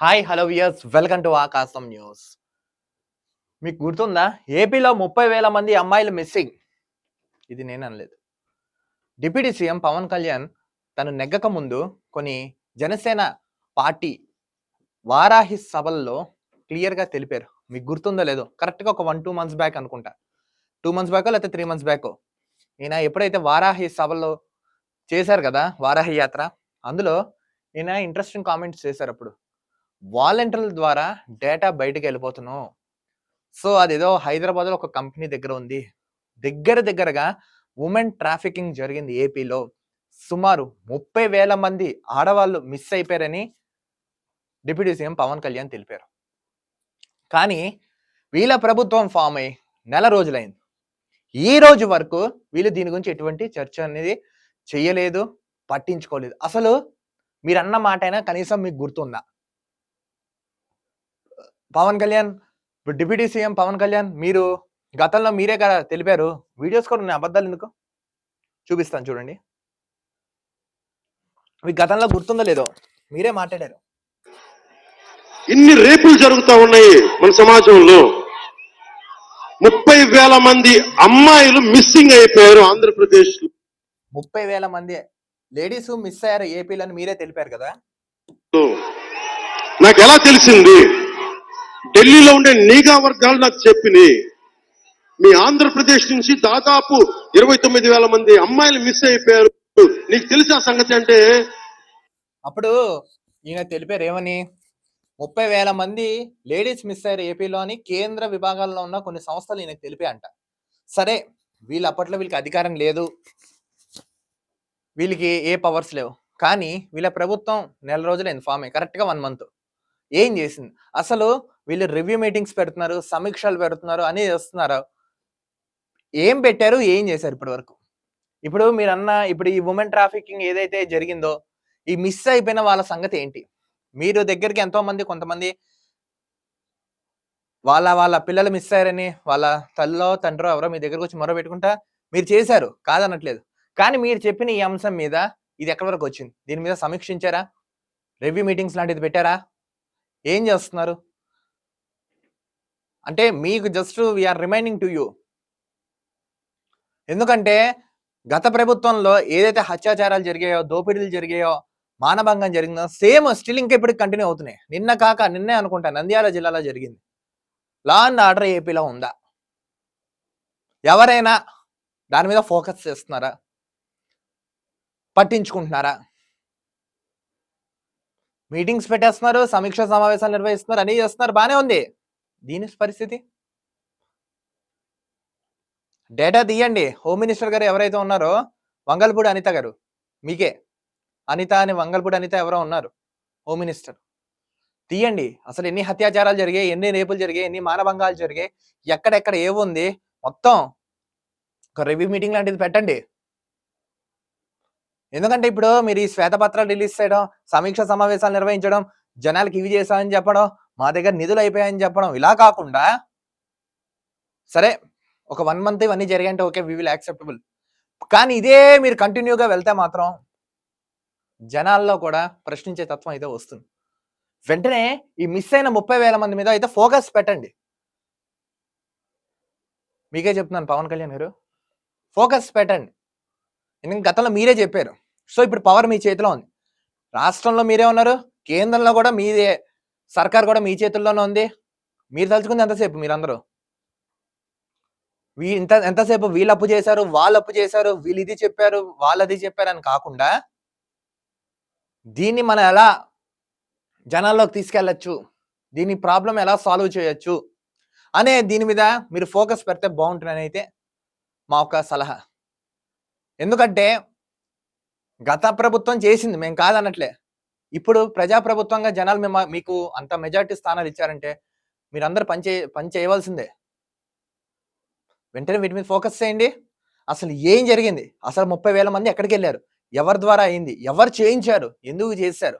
Hi hello viewers welcome to Aakasam news. మీకు గుర్తుందా? ఏపీలో ముప్పై వేల మంది అమ్మాయిలు మిస్సింగ్. ఇది నేను అనలేదు. డిప్యూటీ సీఎం పవన్ కళ్యాణ్ తను నెగ్గక ముందు కొన్ని జనసేన పార్టీ వారాహి సభల్లో క్లియర్గా తెలిపారు. మీకు గుర్తుందో లేదో. కరెక్ట్గా ఒక వన్ టూ మంత్స్ బ్యాక్ అనుకుంటా. టూ మంత్స్ బ్యాకో లేకపోతే త్రీ మంత్స్ బ్యాకో? ఈయన ఎప్పుడైతే వారాహి సభల్లో చేశారు కదా వారాహి యాత్ర అందులో ఈయన ఇంట్రెస్టింగ్ కామెంట్స్ చేశారు అప్పుడు. వాలంటీర్ల ద్వారా డేటా బయటకు వెళ్ళిపోతున్నాం. సో అదేదో హైదరాబాద్లో ఒక కంపెనీ దగ్గర ఉంది. దగ్గర దగ్గరగా ఉమెన్ ట్రాఫికింగ్ జరిగింది ఏపీలో. సుమారు ముప్పై వేల మంది ఆడవాళ్ళు మిస్ అయిపోయారని డిప్యూటీ సీఎం పవన్ కళ్యాణ్ తెలిపారు. కానీ వీళ్ళ ప్రభుత్వం ఫామ్ అయి నెల రోజులైంది. ఈ రోజు వరకు వీళ్ళు దీని గురించి ఎటువంటి చర్చ అనేది చేయలేదు పట్టించుకోలేదు. అసలు మీరు అన్న మాట అయినా కనీసం మీకు గుర్తుందా? పవన్ కళ్యాణ్ ఇప్పుడు డిప్యూటీ సీఎం పవన్ కళ్యాణ్ మీరు గతంలో మీరే కదా తెలిపారు. వీడియోస్ కూడా ఉన్నాయి. అబద్ధాలు ఎందుకు? చూపిస్తాను చూడండి. మీకు గతంలో గుర్తుందో లేదో మీరే మాట్లాడారు. ఇన్ని రేపులు జరుగుతా ఉన్నాయి మన సమాజంలో. ముప్పై వేల మంది అమ్మాయిలు మిస్సింగ్ అయిపోయారు ఆంధ్రప్రదేశ్ ముప్పై వేల మంది లేడీస్ మిస్ అయ్యారు ఏపీలో మీరే తెలిపారు కదా? నాకు ఎలా తెలిసింది? ఢిల్లీలో ఉండే నీగా వర్గాలు నాకు చెప్పినాయి. మీ ఆంధ్రప్రదేశ్ నుంచి దాదాపు ఇరవై తొమ్మిది వేల మంది అమ్మాయిలు మిస్ అయిపోయారు. నీకు తెలిసా సంగతి అంటే? అప్పుడు ఈయన తెలిపారు ఏమని? ముప్పై వేల మంది లేడీస్ మిస్ అయ్యారు ఏపీలో అని కేంద్ర విభాగాల్లో ఉన్న కొన్ని సంస్థలు ఈయనకు తెలిపాయి అంట. సరే వీళ్ళు అప్పట్లో వీళ్ళకి అధికారం లేదు. వీళ్ళకి ఏ పవర్స్ లేవు. కానీ వీళ్ళ ప్రభుత్వం నెల రోజులు ఫామ్ అయ్యి కరెక్ట్గా వన్ మంత్ ఏం చేసింది? అసలు వీళ్ళు రివ్యూ మీటింగ్స్ పెడుతున్నారు సమీక్షలు పెడుతున్నారు అని చేస్తున్నారు. ఏం పెట్టారు? ఏం చేశారు ఇప్పటి వరకు? ఇప్పుడు మీరు అన్న ఇప్పుడు ఈ ఉమెన్ ట్రాఫికింగ్ ఏదైతే జరిగిందో ఈ మిస్ అయిపోయిన వాళ్ళ సంగతి ఏంటి? మీరు దగ్గరికి ఎంతో మంది కొంతమంది వాళ్ళ వాళ్ళ పిల్లలు మిస్ అయ్యారని వాళ్ళ తల్లో తండ్రో ఎవరో మీ దగ్గరకు వచ్చి మొర పెట్టుకుంటా మీరు చేశారు కాదనట్లేదు. కానీ మీరు చెప్పిన ఈ అంశం మీద ఇది ఎక్కడి వరకు వచ్చింది? దీని మీద సమీక్షించారా? రివ్యూ మీటింగ్స్ లాంటిది పెట్టారా? ఏం చేస్తున్నారు? అంటే మీకు just we are reminding to you ఎందుకంటే గత ప్రభుత్వంలో ఏదైతే హత్యాచారాలు జరిగాయో దోపిడీలు జరిగాయో మానభంగం జరిగిందో సేమ్ స్టిల్ ఇంకా ఇప్పటికి కంటిన్యూ అవుతున్నాయి. నిన్న కాక నిన్నే అనుకుంటా నంద్యాల జిల్లాలో జరిగింది. లా అండ్ ఆర్డర్ ఏపీలో ఉందా? ఎవరైనా దాని మీద ఫోకస్ చేస్తున్నారా? పట్టించుకుంటున్నారా? మీటింగ్స్ పెట్టేస్తున్నారు సమీక్ష సమావేశాలు నిర్వహిస్తున్నారు అన్ని చేస్తున్నారు బాగానే ఉంది. దీని పరిస్థితి? డేటా తీయండి. హోమ్ మినిస్టర్ గారు ఎవరైతే ఉన్నారో వంగల్పూడి అనిత గారు మీకే. అనిత అని వంగల్పూడి అనిత ఎవరో ఉన్నారు హోమ్ మినిస్టర్ తీయండి. అసలు ఎన్ని హత్యాచారాలు జరిగాయి ఎన్ని రేపులు జరిగాయి ఎన్ని మానభంగాలు జరిగాయి ఎక్కడెక్కడ ఏముంది మొత్తం ఒక రివ్యూ మీటింగ్ లాంటిది పెట్టండి. ఎందుకంటే ఇప్పుడు మీరు ఈ శ్వేతపత్రాలు రిలీజ్ చేయడం సమీక్ష సమావేశాలు నిర్వహించడం జనాలకి ఇవి చేశామని చెప్పడం మా దగ్గర నిధులు అయిపోయాయని చెప్పడం ఇలా కాకుండా సరే ఒక వన్ మంత్ ఇవన్నీ జరిగాయంటే ఓకే వి విల్ యాక్సెప్టబుల్ కానీ ఇదే మీరు కంటిన్యూగా వెళ్తే మాత్రం జనాల్లో కూడా ప్రశ్నించే తత్వం అయితే వస్తుంది. వెంటనే ఈ మిస్ అయిన ముప్పై వేల మంది మీద అయితే ఫోకస్ పెట్టండి. మీకే చెప్తున్నాను పవన్ కళ్యాణ్ గారు. ఫోకస్ పెట్టండి. ఎందుకంటే గతంలో మీరే చెప్పారు. సో ఇప్పుడు పవర్ మీ చేతిలో ఉంది. రాష్ట్రంలో మీరే ఉన్నారు. కేంద్రంలో కూడా మీదే సర్కార్ కూడా మీ చేతుల్లోనే ఉంది. మీరు తలుచుకుంది ఎంతసేపు మీరందరూ? వీ ఇంత ఎంతసేపు వీళ్ళు అప్పు చేశారు వాళ్ళు అప్పు చేశారు వీళ్ళు ఇది చెప్పారు వాళ్ళు అది చెప్పారు అని కాకుండా దీన్ని మనం ఎలా జనాల్లోకి తీసుకెళ్ళచ్చు? దీని ప్రాబ్లం ఎలా సాల్వ్ చేయొచ్చు? అనే దీని మీద మీరు ఫోకస్ పెడితే బాగుంటుందని అయితే మా ఒక సలహా. ఎందుకంటే గత ప్రభుత్వం చేసింది మేము కాదన్నట్లే ఇప్పుడు ప్రజాప్రభుత్వంగా జనాలు మేము మీకు అంత మెజార్టీ స్థానాలు ఇచ్చారంటే మీరందరూ పనిచే పని చేయవలసిందే. వెంటనే వీటి మీద ఫోకస్ చేయండి. అసలు ఏం జరిగింది? అసలు ముప్పై వేల మంది ఎక్కడికి వెళ్ళారు? ఎవరి ద్వారా అయింది? ఎవరు చేయించారు? ఎందుకు చేశారు?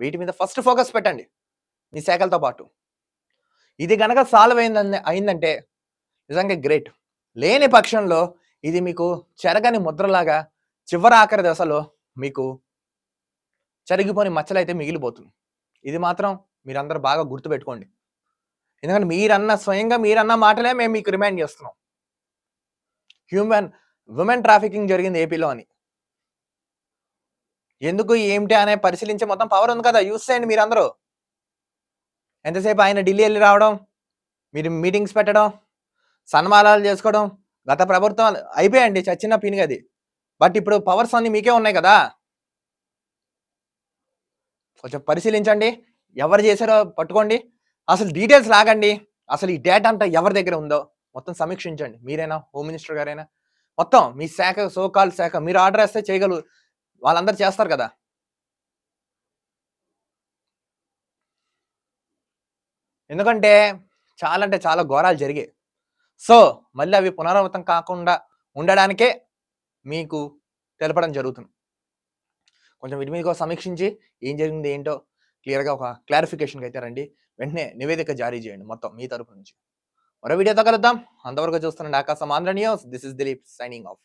వీటి మీద ఫస్ట్ ఫోకస్ పెట్టండి మీ శాఖలతో పాటు. ఇది గనక సాల్వ్ అయిందని అయిందంటే నిజంగా గ్రేట్. లేని పక్షంలో ఇది మీకు చెరగని ముద్రలాగా చివరి ఆఖరి దశలో మీకు చెరిగిపోని మచ్చలైతే మిగిలిపోతుంది. ఇది మాత్రం మీరందరూ బాగా గుర్తుపెట్టుకోండి. ఎందుకంటే మీరన్న స్వయంగా మీరన్న మాటలే మేము మీకు రిమైండ్ చేస్తున్నాం. హ్యూమన్ ఉమెన్ ట్రాఫికింగ్ జరిగింది ఏపీలో అని. ఎందుకు ఏమిటి అనే పరిశీలించే మొత్తం పవర్ ఉంది కదా యూస్ చేయండి మీరందరూ. ఎంతసేపు ఆయన ఢిల్లీ వెళ్ళి రావడం మీరు మీటింగ్స్ పెట్టడం సన్మానాలు చేసుకోవడం గత ప్రభుత్వం అయిపోయాయండి చచ్చిన పీనిగది బట్ ఇప్పుడు పవర్స్ అన్ని మీకే ఉన్నాయి కదా. కొంచెం పరిశీలించండి ఎవరు చేశారో పట్టుకోండి. అసలు డీటెయిల్స్ లాగండి అసలు ఈ డేటా అంతా ఎవరి దగ్గర ఉందో మొత్తం సమీక్షించండి. మీరైనా హోమ్ మినిస్టర్ గారైనా. మొత్తం మీ శాఖ సోకాల్ శాఖ మీరు ఆర్డర్ వేస్తే చేయగలరు. వాళ్ళందరూ చేస్తారు కదా. ఎందుకంటే చాలా అంటే చాలా ఘోరాలు జరిగాయి. సో మళ్ళీ అవి పునరావృతం కాకుండా ఉండడానికే మీకు తెలపడం జరుగుతుంది. కొంచెం వీటి మీద సమీక్షించి ఏం జరిగింది ఏంటో క్లియర్గా ఒక క్లారిఫికేషన్కి అయితే రండి. వెంటనే నివేదిక జారీ చేయండి మొత్తం మీ తరపు నుంచి. మరో వీడియోతో కలుద్దాం. అంతవరకు చూస్తున్నాండి Aakasam Andhra news. This is Dilip signing off.